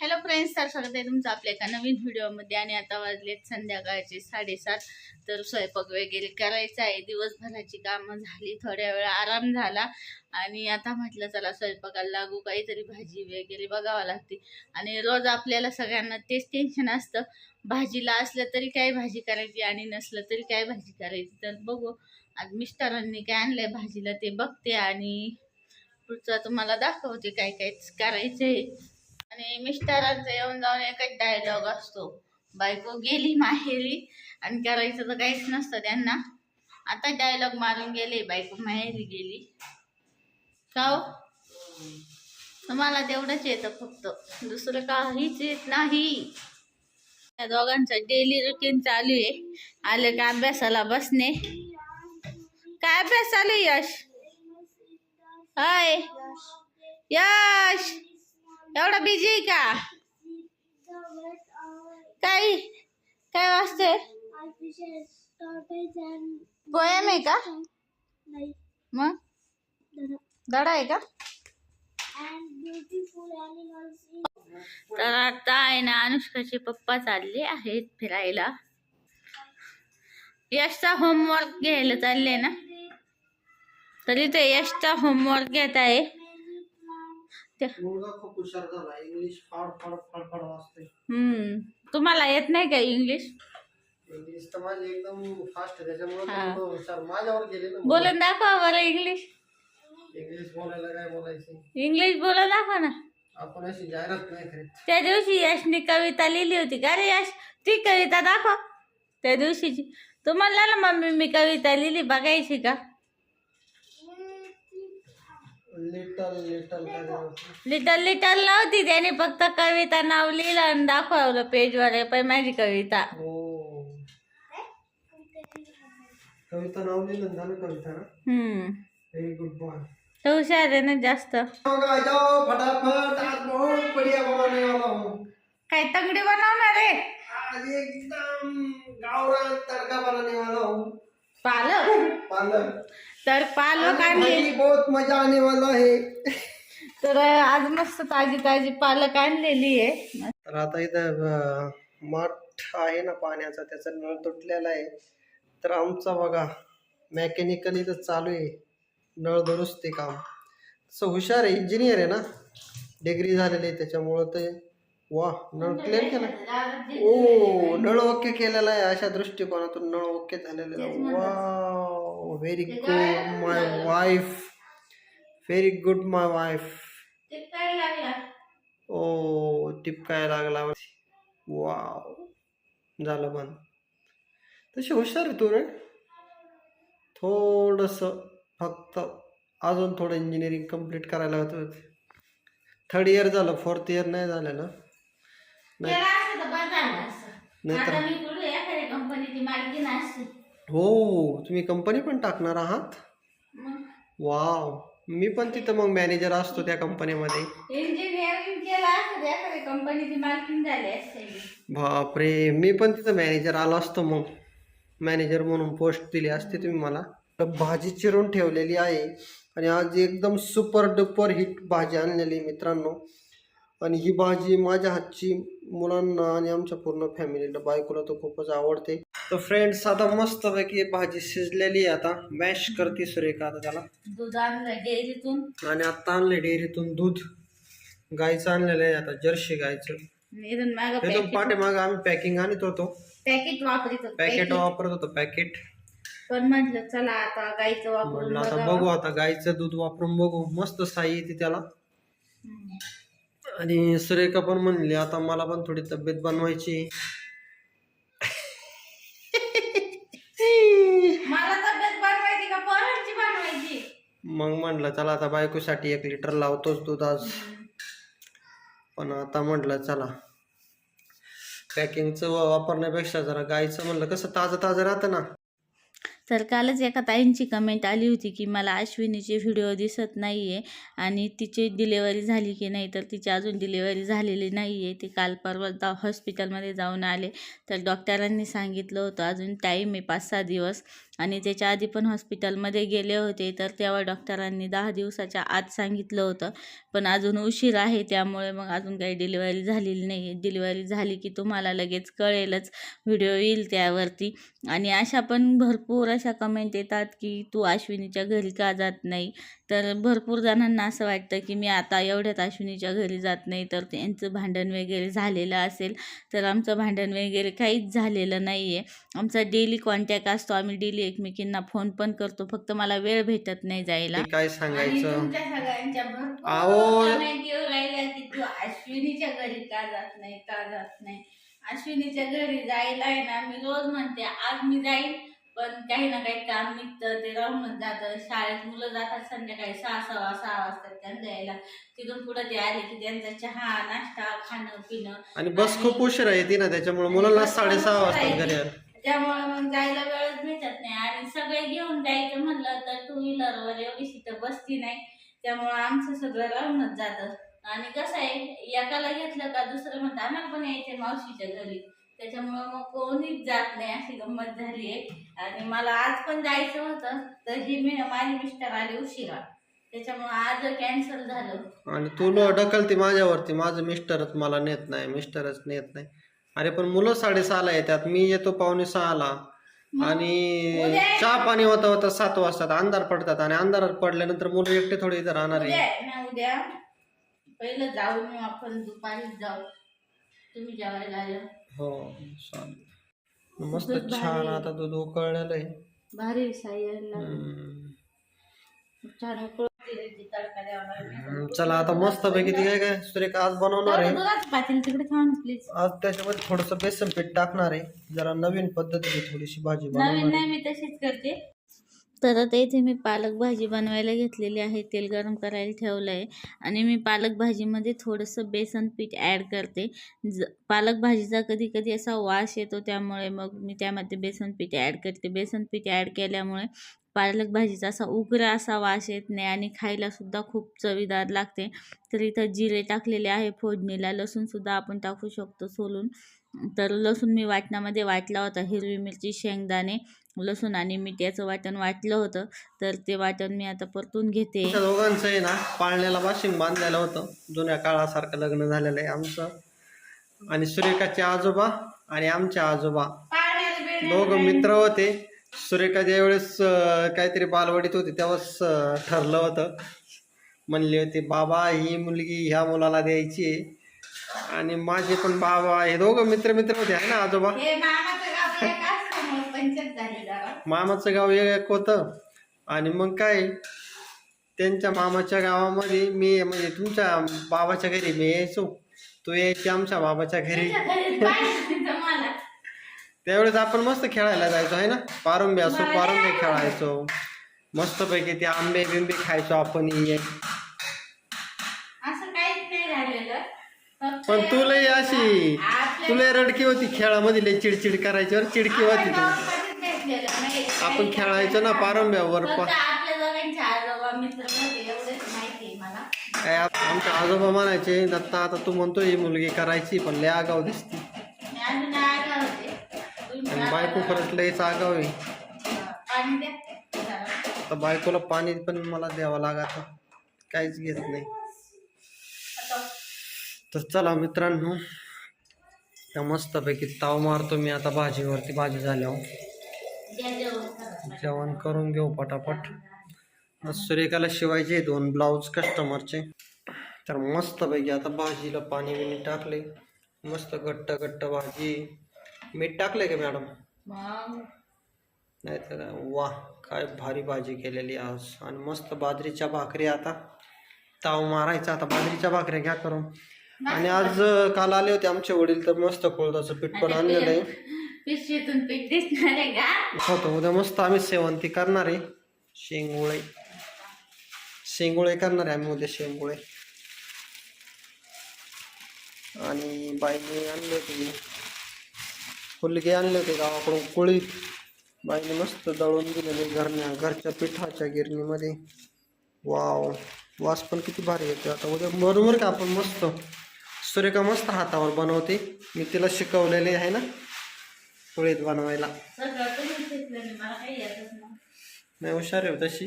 Hello friends तर स्वागत आहे तुमचं आपल्या एका नवीन व्हिडिओमध्ये आणि आता वाजलेत संध्याकाळचे साडेसात. तर स्वयंपाक वगैरे करायचा आहे. दिवसभराची कामं झाली थोड्या वेळ आराम झाला. आणि आता म्हटलं चला स्वयंपाकाला लागू. काहीतरी भाजी वगैरे बघावं लागते. आणि रोज आपल्याला सगळ्यांना तेच टेन्शन असतं. भाजीला असलं तरी काय भाजी करायची आणि नसलं तरी काय भाजी करायची? तर बघू. आज मिस्टरांनी काय आणलंय भाजीला ते बघते. आणि पुढचं तुम्हाला दाखवते काय काय करायचं आहे आणि मिस्टरांचा येऊन जाऊन एकच डायलॉग असतो. बायको गेली माहेरी आणि करायचं तर काहीच नसतं त्यांना. आता डायलॉग मारून गेले बायको माहेरी गेली. का हो? तुम्हाला तेवढंच येतं फक्त. दुसरं काहीच येत नाही. त्या दोघांचं डेली रुटीन चालू आहे. आले का अभ्यासाला बसणे? काय अभ्यास चालू यश? हाय. यश! एवढा बिझी आहे का? काय काय वाचते पोयम आहे का? मग? धडा आहे का? तर आता आहे ना अनुष्काचे पप्पा चालले आहेत फिरायला. यशचा होमवर्क घ्यायला चालले ना? तरी ते यशचा होमवर्क घेत आहे. मुलगा खूप हुशार झाला. इंग्लिश फाड फाड फाड फाड वाचते हम्म. तुम्हाला येत नाही का इंग्लिश इंग्लिश तर माझी एकदम फास्ट आहे. त्याच्यामुळे हा. तो हुशार. माझ्यावर गेले ना बोलून दाखवा बरं इंग्लिश इंग्लिश बोलायला काय बोलायचे? इंग्लिश बोलून दाखवा ना. आपण अशी जाहिरात नाही करीत. त्या दिवशी यशने कविता लिहिली होती. का रे यश? ती कविता दाखव. त्या दिवशीची. तू म्हणला ना मम्मी मी कविता लिहिली बघायची का? लिटल लिटल नव्हती त्याने फक्त कविता नाव लिहिलं आणि दाखवलं पेजवर. पण माझी कविता. हो. कविता नाव लिहिलं झालं कविता ना? हम्म. व्हेरी गुड बॉय तो हुशार आहे ना जास्त. फटाफट आज बहुत बढ़िया बनाने वाला हूँ काय तंगडी बनवणार आहे? आज एकदम गावरान तड़का बनाने वाला हूँ पालक? पालक. तर पालक आणले. बहुत मजा आने वाला है. तर आज मस्त ताजी ताजी पालक आणलेली आहे. तर आता इथं अं, मठ आहे ना पाण्याचा त्याचा नळ तुटलेला आहे. तर आमचा बघा मेकॅनिकल इथं चालू आहे. नळ दुरुस्ती काम. तसं हुशार आहे इंजिनियर आहे ना. डिग्री झालेली आहे त्याच्यामुळं ते वा नळ क्लिअर केला ओ नळ ओके केलेला आहे अशा दृष्टिकोनातून नळ ओके झालेला आहे. वा very good my wife very good my wife ओ टिपकाय लागला. वाव झालं बंद. तशी हुशार आहे तू रे. थोडंसं फक्त अजून थोडं इंजिनिअरिंग कंप्लीट करायला होतं थर्ड इयर झालं फोर्थ इयर नाही झालं ना? नाही. केला असतं तर बरं झालं असतं. नाहीतर- आता मी कुठे एखाद्या कंपनीची मालकी नसते हो तुम्ही कंपनी पण टाकणार आहात? मग? वाव. मी पण तिथं मग मॅनेजर असतो त्या कंपनीमध्ये इंजिनिअरिंग केलं असतं तर एखाद्या कंपनीची मालकीन झाली असते. बापरे मी पण तिथं मॅनेजर आलो असतो मग. मॅनेजर म्हणून पोस्ट दिली असते तुम्ही मला. तर भाजी चिरून ठेवलेली आहे. आणि आज एकदम सुपर डुपर हिट भाजी आणलेली आहे मित्रांनो. आणि ही भाजी माझ्या हातची मुलांना आणि आमच्या पूर्ण फॅमिलीला बायकोला तर खूपच आवडते. तर फ्रेंड्स आता मस्तपैकी भाजी शिजलेली आहे आता. मॅश करते सुरेखा आता त्याला. दूध आणलं डेअरीतून. आणि आता आणले डेअरीतून दूध. गायचं आणलेलं आहे आता जर्सी गायचं इथून माग इथून पाठीमागं आम्ही पॅकिंग आणत होतो. पॅकेट वापरित पॅकेट वापरत होतो पॅकेट पण म्हटलं चला आता गाईचं वापरून आता बघावं. बघू आता गाईचं दूध वापरून बघू. मस्त साई येते त्याला. हम्म. आणि सुरेखा पण म्हणली आता मला पण थोडी तब्येत बनवायची. मला तब्येत बनवायची का? पोरांची बनवायची. मग म्हणलं चला आता बायकोसाठी एक लिटर लावतोच दूध आज. पण आता म्हटलं चला. पॅकिंगचं वापरण्यापेक्षा जरा गाईचं म्हणलं कसं ताजं ताजं राहतं ना. तर कालच एका ताईंची कमेंट आली होती की मला अश्विनीचे व्हिडिओ दिसत नाही आहे आणि तिची डिलेवरी झाली की नाही तर तिची अजून डिलेवरी झालेली नाही आहे ती काल परवा जा हॉस्पिटलमध्ये जाऊन आले. तर डॉक्टरांनी सांगितलं होतं अजून टाईम आहे पाच सहा दिवस. आणि त्याच्या आधी पण हॉस्पिटलमध्ये गेले होते तर तेव्हा डॉक्टरांनी दहा दिवसाच्या आत सांगितलं होतं. पण अजून उशीर आहे त्यामुळे मग अजून काही डिलिव्हरी झालेली नाही. डिलिव्हरी झाली की तुम्हाला लगेच कळेलच व्हिडिओ येईल त्यावरती. आणि अशा पण भरपूर अशा कमेंट येतात की तू अश्विनीच्या घरी का जात नाही? तर भरपूर जणांना असं वाटतं की मी आता एवढ्यात अश्विनीच्या घरी जात नाही तर त्यांचं भांडण वगैरे झालेलं असेल तर आमचं भांडण वगैरे काहीच झालेलं नाही आहे आमचा डेली कॉन्टॅक्ट असतो आम्ही डेली एकमेकींना फोन पण करतो फक्त मला वेळ भेटत नाही जायला. काय सांगायचं? तुमच्या सगळ्यांच्या भरपूर अहो. comment येऊ राहिल्या की तू अश्विनीच्या घरी का जात नाही का जात नाही? अश्विनीच्या घरी जायला आहे ना मी रोज म्हणते आज मी जाईन पण काही ना काही काम निघतं ते राहूनच जातं. शाळेत मुलं जातात संध्याकाळी सहा सहा सहा वाजतात त्यांना यायला तिथून पुढे ते आले की त्यांचा चहा नाश्ता खाणं पिणं आणि बस खूप उशिरा येते ना त्याच्यामुळे मुलांना साडेसहा वाजतात घरी. यायला. त्यामुळे मग जायला वेळच भेटत नाही. आणि सगळे घेऊन जायचं म्हणलं तर टू व्हीलरवर एवढी सीटं बसती नाही. त्यामुळं आमचं सगळं राहूनच जातं. आणि कसं आहे एकाला घेतलं का दुसरं म्हणतं आम्हाला पण यायचे मावशीच्या घरी. त्याच्यामुळं मग कोणीच जात नाही. अशी गंमत झाली आहे. आणि मला आज पण जायचं होतं तर ही मी माझे मिस्टर आले उशिरा. त्याच्यामुळं आज कॅन्सल झालं. आणि तू न ढकलती माझ्यावरती. माझं मिस्टरच मला नेत नाही मिस्टरच नेत नाही. अरे पण मुलं साडेसहाला येतात. मी येतो पावणे सहाला आणि चहा पाणी होता होता सात वाजतात. अंधार पडतात आणि अंधारात पडल्यानंतर मुलं एकटे थोडे इथं राहणार उद्या आहे. आहे ना उद्या. पहिलं जाऊ मग आपण दुपारीच जाऊ. तुम्ही जेवायला आलं हो चालेल. मस्त दूध छान. आता दूध उकळलेलं आहे भारी हम्म. छान. हम्म, चला आता मस्त पैकी ती काय काय सुरेखा आज बनवणार आहे दुधाचं पातेलं तिकडे थांब प्लीज आज त्याच्यामध्ये थोडस बेसन पीठ टाकणार आहे जरा नवीन पद्धतीने थोडीशी भाजी नवीन आहे. नाही मी तशीच करते तर आता इथे मी पालक भाजी बनवायला घेतलेली आहे. तेल गरम करायला ठेवलं आहे आणि मी पालक भाजीमध्ये थोडंसं बेसन पीठ ॲड करते. ज पालक भाजीचा कधी कधी असा वास येतो त्यामुळे मग मी त्यामध्ये बेसन पीठ ॲड करते. बेसन पीठ ॲड केल्यामुळे पालक भाजीचा असा उग्र असा वास येत नाही आणि खायलासुद्धा खूप चवीदार लागते. तर इथं जिरे टाकलेले आहे फोडणीला. लसूणसुद्धा आपण टाकू शकतो सोलून. तर लसूण मी वाटणामध्ये वाटला होता. हिरवी मिरची शेंगदाणे लसूण आणि मीठ याचं वाटण वाटलं होतं तर ते वाटण मी आता परतून घेते. आमच्या दोघांचं आहे ना पाळण्याला वाशिंग बांधलेलं होतं. जुन्या काळासारखं लग्न झालेलं आहे आमचं. आणि सुरेखाचे आजोबा आणि आमचे आजोबा. दोघं मित्र होते. सुरेखा ज्या वेळेस अं, काहीतरी बालवाडीत होती तेव्हाच ठरलं होतं. म्हणले होते बाबा ही मुलगी ह्या मुलाला द्यायची आहे. आणि माझे पण बाबा हे दोघं मित्र मित्र होते आहे ना आजोबा हे मामाचं गाव एक असल्यामुळे पंचायत झाली जरा मामाचं गाव एक होतं. आणि मग काय त्यांच्या मामाच्या गावामध्ये मी म्हणजे तुमच्या बाबाच्या घरी मी यायचो. तू यायची आमच्या बाबाच्या घरी. त्याच्या घरी पाहिजे तिथं मला त्यावेळेस आपण मस्त खेळायला जायचो आहे ना? पारंबे असो पारंबे खेळायचो. मस्तपैकी ते आंबे बिंबे खायचो आपण ये असं काहीच नाही झालेलं. फक्त पण तू लय अशी तुला रडकी होती खेळामध्ये लय चिडचिड करायची बरं चिडकी होती आपण तू गावामध्येच भेटलेलं नाही. आपण खेळायचो ना पारंब्यावर काय आप- आमचे आजोबा म्हणायचे दत्ता आता तू म्हणतो ही मुलगी करायची पण लय आगाव दिसती. आणि बायको खरंच लयच आगाव आहे. तर बायकोला पाणी पण मला द्यावं लागत. काहीच घेत नाही. तर चला मित्रांनो त्या मस्तपैकी ताव मारतो मी आता भाजीवरती. भाजी झाल्यावर जेवण करा. जेवण करून घेऊ पटापट. सुरेखाला शिवायचे दोन ब्लाऊज कस्टमरचे. तर मस्तपैकी आता भाजीला पाणी बिणी टाकले. मस्त घट्ट घट्ट भाजी. मीठ टाकले का मॅडम? नाही तर वा काय भारी भाजी केलेली आज. आणि मस्त बाजरीच्या भाकरी आता. ताव मारायचा आता. बाजरीच्या भाकऱ्या घ्या करून. आणि आज काल आले होते आमचे वडील तर मस्त कोळदाचं पीठ पण आणलेलं आहे. पिशवीतून पीठ दिसणार आहे का? होतं उद्या मस्त आम्ही सेवंती करणार आहे. शेंगोळे. शेंगोळे करणार आहे आम्ही उद्या शेंगोळे. आणि बाईने आणले होते. फुलगे आणले होते गावाकडून कुळीत बाईने मस्त दळून दिलेले घरण्या घरच्या पिठाच्या गिरणीमध्ये. वाव. वास पण किती भारी येते आता उद्या बरोबर का आपण मस्त? सुरेखा मस्त हातावर बनवते. मी तिला शिकवलेले आहे ना पोळीत बनवायला. नाही हुशार आहे हो तशी.